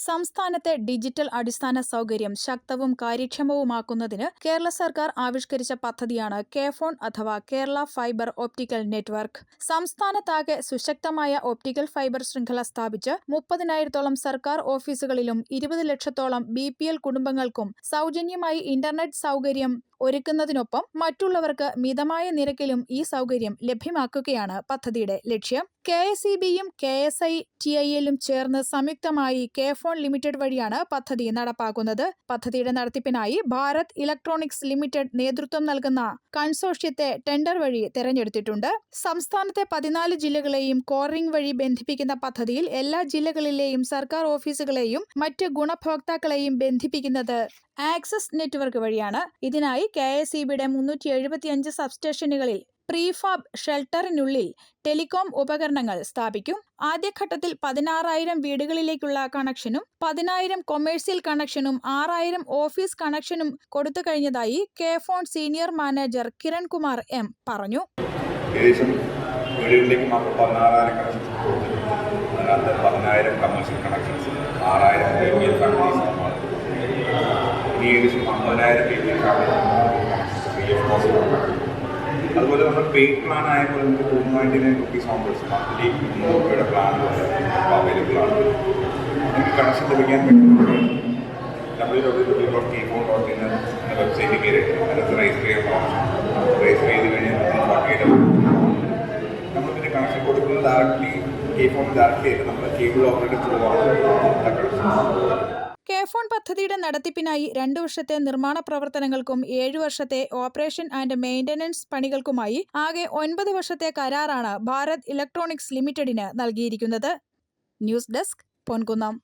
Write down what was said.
സംസ്ഥാനത്തെ ഡിജിറ്റൽ അടിസ്ഥാന സൗകര്യം ശക്തവും കാര്യക്ഷമവുമാക്കുന്നതിന് കേരള സർക്കാർ ആവിഷ്കരിച്ച പദ്ധതിയാണ് കെ ഫോൺ അഥവാ കേരള ഫൈബർ ഓപ്റ്റിക്കൽ നെറ്റ്വർക്ക്. സംസ്ഥാനത്താകെ സുശക്തമായ ഓപ്റ്റിക്കൽ ഫൈബർ ശൃംഖല സ്ഥാപിച്ച് മുപ്പതിനായിരത്തോളം സർക്കാർ ഓഫീസുകളിലും ഇരുപത് ലക്ഷത്തോളം ബി കുടുംബങ്ങൾക്കും സൗജന്യമായി ഇന്റർനെറ്റ് സൗകര്യം ഒരുക്കുന്നതിനൊപ്പം മറ്റുള്ളവർക്ക് മിതമായ നിരക്കിലും ഈ സൗകര്യം ലഭ്യമാക്കുകയാണ് പദ്ധതിയുടെ ലക്ഷ്യം. കെ എസ് ഇ ബിയും K S I T I എല്ലും ചേർന്ന് സംയുക്തമായി കെ ഫോൺ ലിമിറ്റഡ് വഴിയാണ് പദ്ധതി നടപ്പാക്കുന്നത്. പദ്ധതിയുടെ നടത്തിപ്പിനായി ഭാരത് ഇലക്ട്രോണിക്സ് ലിമിറ്റഡ് നേതൃത്വം നൽകുന്ന കൺസോഷ്യത്തെ ടെൻഡർ വഴി തെരഞ്ഞെടുത്തിട്ടുണ്ട്. സംസ്ഥാനത്തെ പതിനാല് ജില്ലകളെയും കോറിംഗ് വഴി ബന്ധിപ്പിക്കുന്ന പദ്ധതിയിൽ എല്ലാ ജില്ലകളിലെയും സർക്കാർ ഓഫീസുകളെയും മറ്റ് ഗുണഭോക്താക്കളെയും ബന്ധിപ്പിക്കുന്നത് ആക്സസ് നെറ്റ്വർക്ക് വഴിയാണ്. ഇതിനായി കെ എസ് ഇ ബിയുടെ മുന്നൂറ്റി എഴുപത്തിയഞ്ച് സബ്സ്റ്റേഷനുകളിൽ പ്രീഫാബ് ഷെൽട്ടറിനുള്ളിൽ ടെലികോം ഉപകരണങ്ങൾ സ്ഥാപിക്കും. ആദ്യഘട്ടത്തിൽ പതിനാറായിരം വീടുകളിലേക്കുള്ള കണക്ഷനും പതിനായിരം കൊമേഴ്സ്യൽ കണക്ഷനും ആറായിരം ഓഫീസ് കണക്ഷനും കൊടുത്തു കഴിഞ്ഞതായി K phone senior manager Kiran Kumar M പറഞ്ഞു. ആറായിരം അതുപോലെ നമ്മൾ പെയ്ഡ് പ്ലാൻ ആയപ്പോൾ നമുക്ക് ടൂ നയന്റി നയൻ റുപ്പീസ് ആകുമ്പോൾ മന്ത്ലി മൂന്ന് രൂപയുടെ പ്ലാൻ അവൈലബിൾ ആണ്. നമുക്ക് കണക്ഷൻ ലഭിക്കാൻ dot K phone dot in എന്ന വെബ്സൈറ്റിൽ കയറിയിട്ട് അതിനകത്ത് രജിസ്റ്റർ ചെയ്യാൻ രജിസ്റ്റർ ചെയ്ത് കഴിഞ്ഞാൽ നമ്മൾ നമ്മൾ പിന്നെ കണക്ഷൻ കൊടുക്കുന്നത് ഡയറക്റ്റ്ലി കെ ഫോൺ ഡയറക്റ്റ്ലി അല്ല നമ്മുടെ കേബിൾ ഓപ്പറേറ്റർ ത്രൂ ആണ്. കണക്ഷൻ കെ ഫോൺ പദ്ധതിയുടെ നടത്തിപ്പിനായി രണ്ടു വർഷത്തെ നിർമ്മാണ പ്രവർത്തനങ്ങൾക്കും ഏഴു വർഷത്തെ ഓപ്പറേഷൻ ആൻഡ് മെയിന്റനൻസ് പണികൾക്കുമായി ആകെ ഒൻപത് വർഷത്തെ കരാറാണ് ഭാരത് ഇലക്ട്രോണിക്സ് ലിമിറ്റഡിന് നൽകിയിരിക്കുന്നത്. News desk Ponkunnam.